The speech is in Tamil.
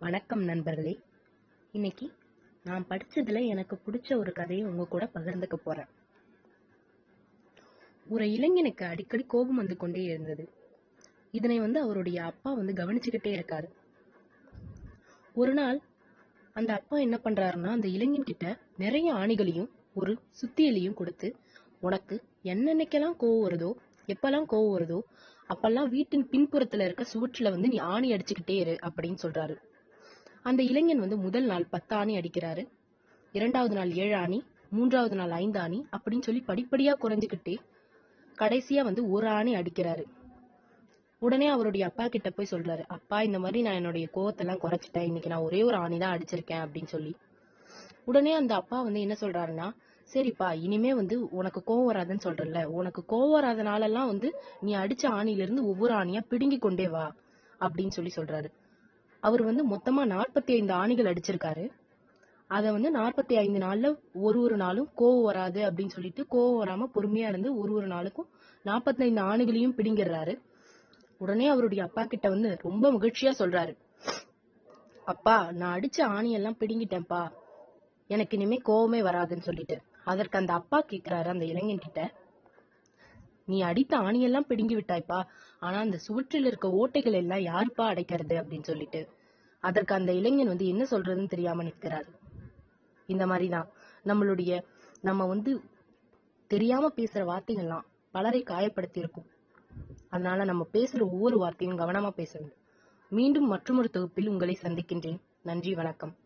வணக்கம் நண்பர்களே. இன்னைக்கு நான் படிச்சதுல எனக்கு பிடிச்ச ஒரு கதையை உங்க கூட பகிர்ந்துக்க போறேன். ஒரு இளைஞனுக்கு அடிக்கடி கோபம் வந்து கொண்டே இருந்தது. இதனை வந்து அவருடைய அப்பா வந்து கவனிச்சுக்கிட்டே இருக்காரு. ஒரு நாள் அந்த அப்பா என்ன பண்றாருன்னா அந்த இளைஞன் கிட்ட நிறைய ஆணிகளையும் ஒரு சுத்தியலையும் கொடுத்து உனக்கு என்னன்னைக்கெல்லாம் கோவம் வருதோ எப்பெல்லாம் கோவம் வருதோ அப்பெல்லாம் வீட்டின் பின்புறத்துல இருக்க சுவற்றுல வந்து நீ ஆணி அடிச்சுக்கிட்டே இரு அப்படின்னு சொல்றாரு. அந்த இளைஞன் வந்து முதல் நாள் பத்து ஆணி அடிக்கிறாரு. இரண்டாவது நாள் ஏழு ஆணி மூன்றாவது நாள் ஐந்து ஆணி அப்படின்னு சொல்லி படிப்படியா குறைஞ்சுக்கிட்டே கடைசியா வந்து ஒரு ஆணி அடிக்கிறாரு. உடனே அவருடைய அப்பா கிட்ட போய் சொல்றாரு அப்பா இந்த மாதிரி நான் என்னுடைய கோவத்தெல்லாம் குறைச்சிட்டேன். இன்னைக்கு நான் ஒரே ஒரு ஆணி தான் அடிச்சிருக்கேன் அப்படின்னு சொல்லி. உடனே அந்த அப்பா வந்து என்ன சொல்றாருன்னா சரிப்பா இனிமே வந்து உனக்கு கோவம் வராதுன்னு சொல்றல உனக்கு கோவம் வராதனாலலாம் வந்து நீ அடிச்ச ஆணில இருந்து ஒவ்வொரு ஆணியா பிடுங்கி கொண்டே வா அப்படின்னு சொல்லி சொல்றாரு. அவர் வந்து மொத்தமா நாற்பத்தி ஐந்து ஆணிகள் அடிச்சிருக்காரு. அதை வந்து நாற்பத்தி ஐந்து நாள்ல ஒரு ஒரு நாளும் கோவம் வராது அப்படின்னு சொல்லிட்டு கோவம் வராம பொறுமையா இருந்து ஒரு ஒரு நாளுக்கும் நாற்பத்தைந்து ஆணிகளையும் பிடிங்கிடுறாரு. உடனே அவருடைய அப்பா கிட்ட வந்து ரொம்ப மகிழ்ச்சியா சொல்றாரு. அப்பா நான் அடிச்ச ஆணியெல்லாம் பிடுங்கிட்டேன்ப்பா. எனக்கு இனிமே கோவமே வராதுன்னு சொல்லிட்டு. அதற்கு அந்த அப்பா கேக்குறாரு அந்த இளைஞன் கிட்ட நீ அடித்த ஆணியெல்லாம் பிடுங்கி விட்டாய்ப்பா. ஆனா அந்த சுவற்றில் இருக்க ஓட்டைகள் எல்லாம் யாருப்பா அடைக்கிறது அப்படின்னு சொல்லிட்டு. அதற்கு அந்த இளைஞன் வந்து என்ன சொல்றதுன்னு தெரியாம நிற்கிறாரு. இந்த மாதிரிதான். நம்மளுடைய நம்ம வந்து தெரியாம பேசுற வார்த்தைகள்லாம் பலரை காயப்படுத்தி இருக்கும் அதனால நம்ம பேசுற ஒவ்வொரு வார்த்தையும் கவனமா பேசணும் மீண்டும் மற்றொரு தொகுப்பில் உங்களை சந்திக்கின்றேன். நன்றி வணக்கம்.